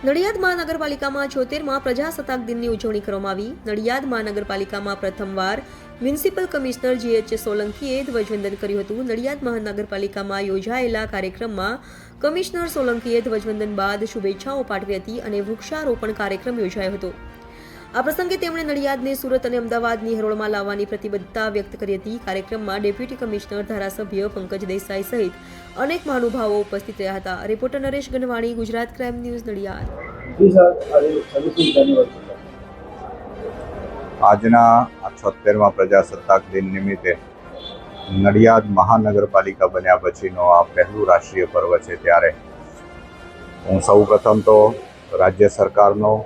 નડિયાદ મહાનગરપાલિકામાં છોતેરમાં પ્રજાસત્તાક દિનની ઉજવણી કરવામાં આવી. નડિયાદ મહાનગરપાલિકામાં પ્રથમવાર મ્યુનિસિપલ કમિશનર જીએચ સોલંકીએ ધ્વજવંદન કર્યું હતું. નડિયાદ મહાનગરપાલિકામાં યોજાયેલા કાર્યક્રમમાં કમિશનર સોલંકીએ ધ્વજવંદન બાદ શુભેચ્છાઓ પાઠવી હતી અને વૃક્ષારોપણ કાર્યક્રમ યોજાયો હતો. આ પ્રસંગે તેમણે નડિયાદને સુરત અને અમદાવાદની હરોળમાં લાવવાની પ્રતિબદ્ધતા વ્યક્ત કરી હતી. કાર્યક્રમમાં ડેપ્યુટી કમિશનર ધારાસભ્ય પંકજ દેસાઈ સહિત અનેક મહાનુભાવો ઉપસ્થિત રહ્યા હતા. Reporter Naresh Ganwani Gujarat crime news Nadiad. આજના આ છોતેરમા પ્રજાસત્તાક દિન નિમિત્તે નડિયાદ મહાનગરપાલિકા બન્યા પછીનો આ પહેલું રાષ્ટ્રીય પર્વ છે ત્યારે. હું સૌ પ્રથમ તો રાજ્ય સરકારનો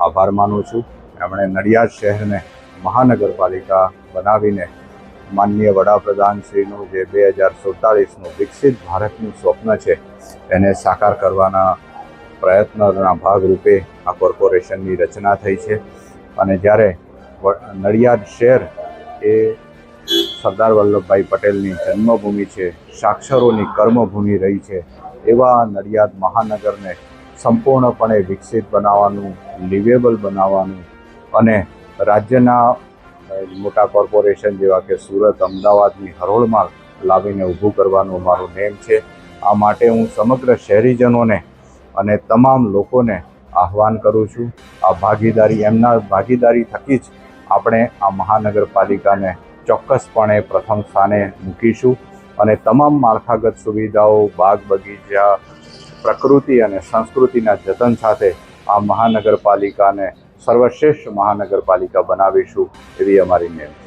આભાર માનું છું. એમણે નડિયાદ શહેરને મહાનગરપાલિકા બનાવીને માનનીય વડાપ્રધાનશ્રીનું જે બે હજાર સુડતાલીસનું વિકસિત ભારતનું સ્વપ્ન છે, એને સાકાર કરવાના પ્રયત્નના ભાગરૂપે આ કોર્પોરેશનની રચના થઈ છે. અને જ્યારે નડિયાદ શહેર એ સરદાર વલ્લભભાઈ પટેલની જન્મભૂમિ છે, સાક્ષરોની કર્મભૂમિ રહી છે, એવા નડિયાદ મહાનગરને સંપૂર્ણપણે વિકસિત બનાવવાનું લિવેબલ બનાવવાનું અને રાજ્યના મોટા કોર્પોરેશન જેવા કે સુરત, અમદાવાદની હરોળમાં લાવીને ઊભું કરવાનું મારું નેમ છે. આ માટે હું સમગ્ર શહેરીજનોને અને તમામ લોકોને આહવાન કરું છું. આ ભાગીદારી, એમના ભાગીદારી થકી જ આપણે આ મહાનગરપાલિકાને ચોક્કસપણે પ્રથમ સ્થાને મૂકીશું અને તમામ માળખાગત સુવિધાઓ, બાગ બગીચા, પ્રકૃતિ અને સંસ્કૃતિના જતન સાથે આ મહાનગરપાલિકાને સર્વશ્રેષ્ઠ મહાનગરપાલિકા બનાવીશું એવી અમારી નેમ